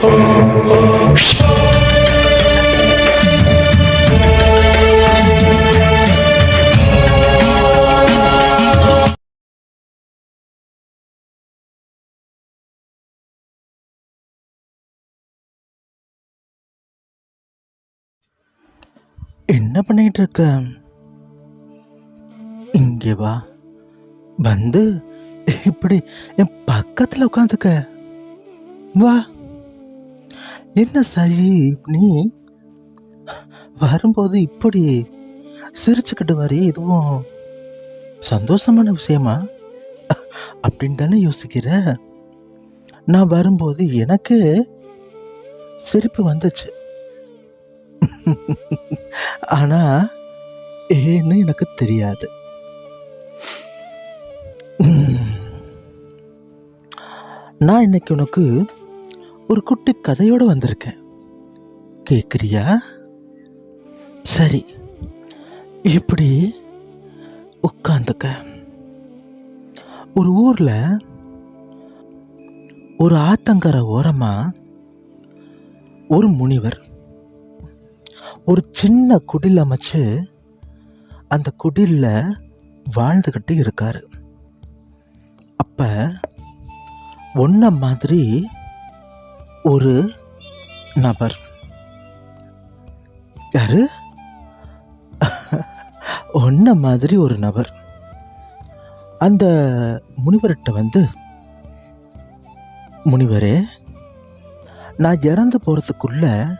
என்ன பண்ணிட்டு இருக்க இங்கே வா. வந்து இப்படி என் பக்கத்தில் உட்காந்துக்க. வா. என்ன சாயி நீ? வரும்போது இப்படி சிரிச்சுக்கிட்டு வரி இதுவும் சந்தோஷமான விஷயமா? அப்படின்னு தானே யோசிக்கிற? நான் வரும்போது எனக்கு சிரிப்பு வந்துச்சு. ஆனா ஏன்னு எனக்கு தெரியாது. நான் இன்னைக்கு உனக்கு ஒரு குட்டி கதையோடு வந்திருக்கேன். கேட்குறியா சரி. இப்படி உட்காந்துக்க. ஒரு ஊரில் ஒரு ஆத்தங்கரை ஓரமாக ஒரு முனிவர் ஒரு சின்ன குடில் அமைச்சு அந்த குடில்ல வாழ்ந்துக்கிட்டு இருக்காரு. அப்போ ஒன்ன மாதிரி ஒரு நபர். யாரு? ஒன்ன மாதிரி ஒரு நபர். அந்த முனிவர்கிட்ட வந்து முனிவரே நான் இறந்து போகிறதுக்குள்ள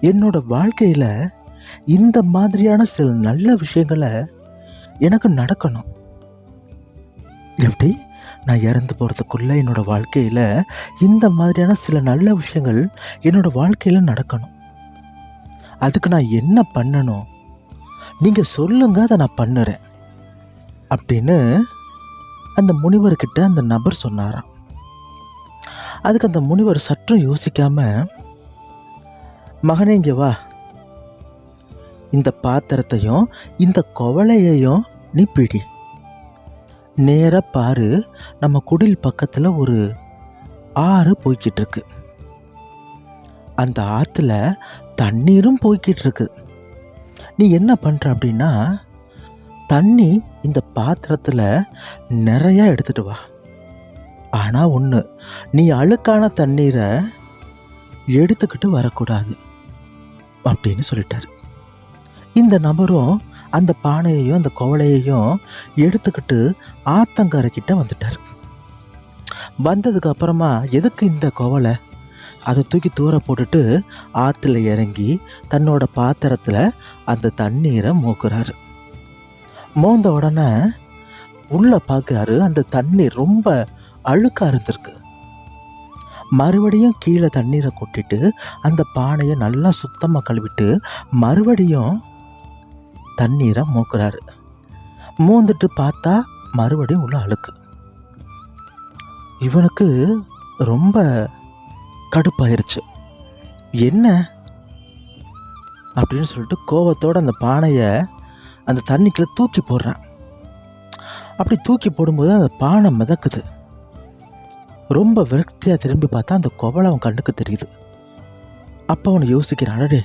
என்னோட வாழ்க்கையில் இந்த மாதிரியான சில நல்ல விஷயங்களை எனக்கு நடக்கணும். எப்படி? நான் இறந்து போகிறதுக்குள்ளே என்னோடய வாழ்க்கையில் இந்த மாதிரியான சில நல்ல விஷயங்கள் என்னோடய வாழ்க்கையில் நடக்கணும். அதுக்கு நான் என்ன பண்ணணும்? நீங்கள் சொல்லுங்க அதை நான் பண்ணுறேன். அப்படின்னு அந்த முனிவர்கிட்ட அந்த நபர் சொன்னாராம். அதுக்கு அந்த முனிவர் சற்றும் யோசிக்காம மகனே இங்கே வா. இந்த பாத்திரத்தையும் இந்த குவளையையும் நீ பிடி. நேராக பாரு நம்ம குடில் பக்கத்தில் ஒரு ஆறு போய்கிட்டு இருக்கு அந்த ஆற்றுல தண்ணீரும் போய்கிட்டு இருக்கு நீ என்ன பண்ணுற அப்படின்னா தண்ணி இந்த பாத்திரத்தில் நிறையா எடுத்துட்டு வா. ஆனால் ஒன்று நீ அழுக்கான தண்ணீரை எடுத்துக்கிட்டு வரக்கூடாது அப்படின்னு சொல்லிட்டாரு. இந்த நபரும் அந்த பானையையும் அந்த குவளையையும் எடுத்துக்கிட்டு ஆத்தங்கரைக்கிட்ட வந்துட்டார். வந்ததுக்கு அப்புறமா எதுக்கு இந்த குவளை? அதை தூக்கி தூர போட்டுட்டு ஆற்றுல இறங்கி தன்னோட பாத்திரத்தில் அந்த தண்ணீரை மூக்குறாரு. மோந்த உடனே உள்ளே பார்க்குறாரு அந்த தண்ணீர் ரொம்ப அழுக்காக இருந்திருக்கு. மறுபடியும் கீழே தண்ணீரை கொட்டிட்டு அந்த பானையை நல்லா சுத்தமாக கழுவிட்டு மறுபடியும் தண்ணீரை மூக்குறாரு. மூந்துட்டு பார்த்தா மறுபடியும் உள்ள அழுக்கு. இவனுக்கு ரொம்ப கடுப்பாயிருச்சு. என்ன? அப்படின்னு சொல்லிட்டு கோவத்தோட அந்த பானையை அந்த தண்ணிக்குள்ள தூக்கி போடுறான். அப்படி தூக்கி போடும்போது அந்த பானை மிதக்குது. ரொம்ப விரக்தியாக திரும்பி பார்த்தா அந்த குவளை அவன் கண்ணுக்கு தெரியுது. அப்போ அவனை யோசிக்கிறான் அடடே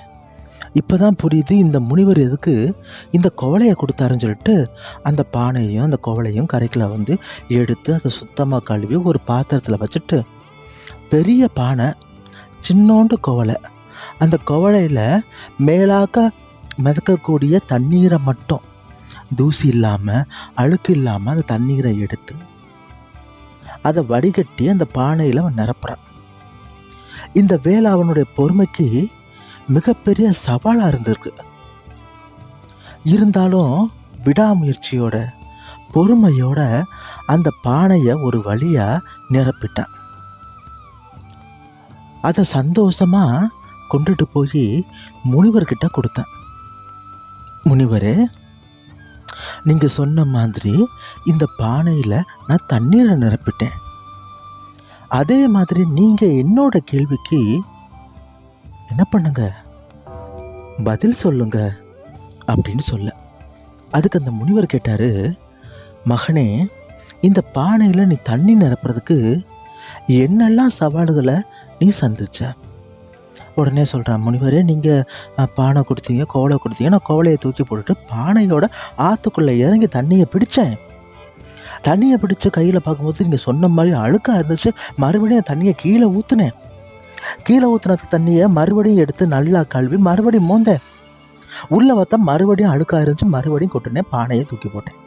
இப்போ தான் புரியுது இந்த முனிவர் எதுக்கு இந்த குவலையை கொடுத்தாருன்னு சொல்லிட்டு அந்த பானையையும் அந்த குவளையும் கரைக்குள்ள வந்து எடுத்து அதை சுத்தமாக கழுவி ஒரு பாத்திரத்தில் வச்சுட்டு பெரிய பானை சின்னோண்டு குவளை. அந்த குவலையில் மேலாக்க மிதக்கக்கூடிய தண்ணீரை மட்டும் தூசி இல்லாமல் அழுக்கு இல்லாமல் அந்த தண்ணீரை எடுத்து அதை வடிகட்டி அந்த பானையில் அவன் நிரப்புறான். இந்த வேலை அவனுடைய பொறுமைக்கு மிகப்பெரிய சவாலாக இருந்திருக்கு. இருந்தாலும் விடாமுயற்சியோட பொறுமையோட அந்த பானையை ஒரு வழியாக நிரப்பிட்டான். அதை சந்தோஷமாக கொண்டுட்டு போய் முனிவர்கிட்ட கொடுத்தேன். முனிவரே நீங்கள் சொன்ன மாதிரி இந்த பானையில் நான் தண்ணீரை நிரப்பிட்டேன். அதே மாதிரி நீங்கள் என்னோட கேள்விக்கு என்ன பண்ணுங்க? பதில் சொல்லுங்க அப்படின்னு சொல்ல. அதுக்கு அந்த முனிவர் கேட்டாரு மகனே இந்த பானையில் நீ தண்ணி நிரப்புறதுக்கு என்னெல்லாம் சவால்களை நீ சந்திச்ச? உடனே சொல்கிறான் முனிவரே நீங்கள் பானை கொடுத்தீங்க கோவலை கொடுத்தீங்க. நான் கோவலையை தூக்கி போட்டுட்டு பானையோட ஆற்றுக்குள்ளே இறங்கி தண்ணியை பிடிச்சேன். தண்ணியை பிடிச்சு கையில் பார்க்கும்போது நீங்கள் சொன்ன மாதிரி அழுக்காக இருந்துச்சு. மறுபடியும் தண்ணியை கீழே ஊற்றுனேன் கீழே ஊற்றின தண்ணியை மறுபடியும் எடுத்து நல்லா கழுவி மறுபடியும் மோந்தேன் உள்ளே பார்த்தா மறுபடியும் அழுக்காக இருந்துச்சு மறுபடியும் கொட்டுனேன் பானையை தூக்கி போட்டேன்.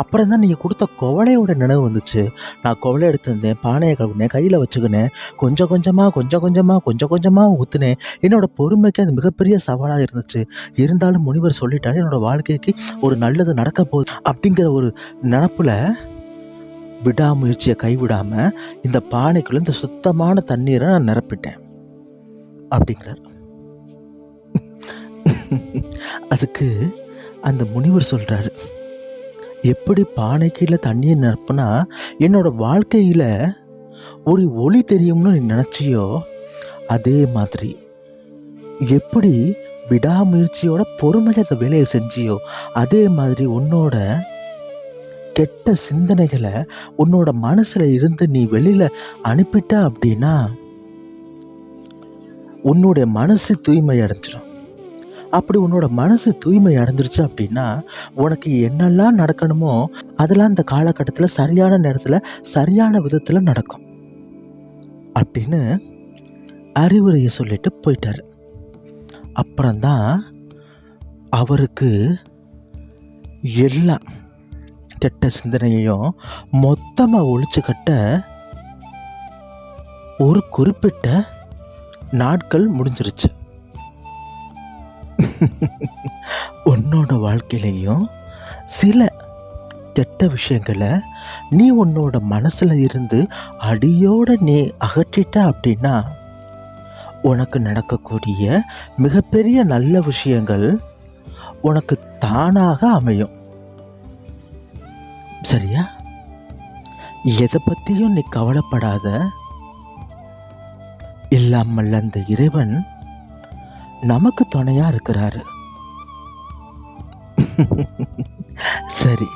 அப்புறம் தான் நீங்கள் கொடுத்த குவளையோட நினைவு வந்துச்சு. நான் குவளை எடுத்திருந்தேன் பானையை கழுவினேன் கையில் வச்சுக்கினேன். கொஞ்சம் கொஞ்சமாக கொஞ்சம் கொஞ்சமாக கொஞ்சம் கொஞ்சமாக ஊற்றுனேன் என்னோட பொறுமைக்கு அது மிகப்பெரிய சவாலாக இருந்துச்சு. இருந்தாலும் முனிவர் சொல்லிட்டாரு என்னோட வாழ்க்கைக்கு ஒரு நல்லது நடக்க போகுது அப்படிங்கிற ஒரு நினப்பில் விடாமுயற்சியை கைவிடாமல் இந்த பானைக்குள்ள இந்த சுத்தமான தண்ணீரை நான் நிரப்பிட்டேன். அப்படிங்கிறார். அதுக்கு அந்த முனிவர் சொல்கிறாரு எப்படி பானை கீழே தண்ணியை நிரப்புனா என்னோட வாழ்க்கையில் ஒரு ஒளி தெரியும்னு நீ நினச்சியோ அதே மாதிரி எப்படி விடாமுயற்சியோட பொறுமையாக அந்த வேலையை செஞ்சியோ அதே மாதிரி உன்னோட கெட்ட சிந்தனைகளை உன்னோட மனசில் இருந்து நீ வெளியில் அனுப்பிட்ட அப்படின்னா உன்னுடைய மனசு தூய்மை அடைஞ்சிடும். அப்படி உன்னோட மனசு தூய்மை அடைஞ்சிருச்சு அப்படின்னா உனக்கு என்னெல்லாம் நடக்கணுமோ அதெல்லாம் இந்த காலகட்டத்தில் சரியான நேரத்தில் சரியான விதத்தில் நடக்கும். அப்படின்னு அறிவுரையை சொல்லிட்டு போயிட்டார். அப்புறம்தான் அவருக்கு எல்லாம் திட்ட சிந்தனையையும் மொத்தமாக ஒழிச்சு கட்ட ஒரு குறிப்பிட்ட நாட்கள் முடிஞ்சிருச்சு. உன்னோட வாழ்க்கையிலையும் சில கெட்ட விஷயங்களை நீ உன்னோட மனசில் இருந்து அடியோட நீ அகற்றிட்ட அப்படின்னா உனக்கு நடக்கக்கூடிய மிகப்பெரிய நல்ல விஷயங்கள் உனக்கு தானாக அமையும். சரியா? எதை பற்றியும் நீ கவலைப்படாத. இல்லாமல் அந்த இறைவன் நமக்கு துணையாக இருக்கிறாரு. சரி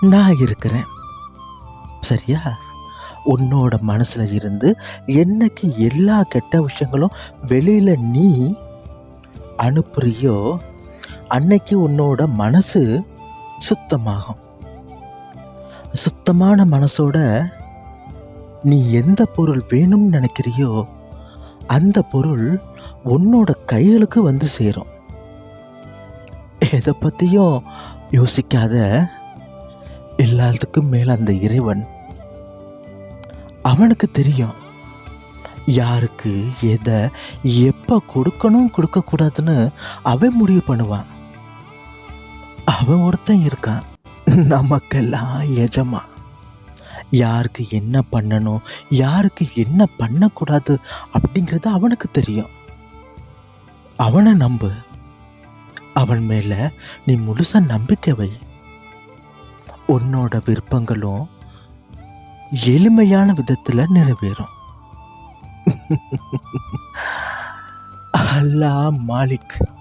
நான் இருக்கிறேன். சரியா? உன்னோட மனசில் இருந்து என்னைக்கு எல்லா கெட்ட விஷயங்களும் வெளியில் நீ அனுப்புறியோ அன்னைக்கு உன்னோட மனசு சுத்தமாகும். சுத்தமான மனசோட நீ எந்த பொருள் வேணும்னு நினைக்கிறியோ அந்த பொருள் உன்னோட கைகளுக்கு வந்து சேரும். எதை பற்றியும் யோசிக்காத எல்லாத்துக்கும் மேல அந்த இறைவன். அவனுக்கு தெரியும் யாருக்கு எதை எப்போ கொடுக்கணும் கொடுக்கக்கூடாதுன்னு அவன் முடிவு பண்ணுவான். அவன் ஒருத்தன் இருக்கான். நமக்கெல்லாம் எஜமா. யாருக்கு என்ன பண்ணணும் யாருக்கு என்ன பண்ணக்கூடாது அப்படிங்கிறது அவனுக்கு தெரியும். அவனை நம்பு. அவன் மேல நீ முழுசா நம்பிக்கை வை. உன்னோட விருப்பங்களும் எளிமையான விதத்துல நிறைவேறும். அல்லாஹ் மாலிக்.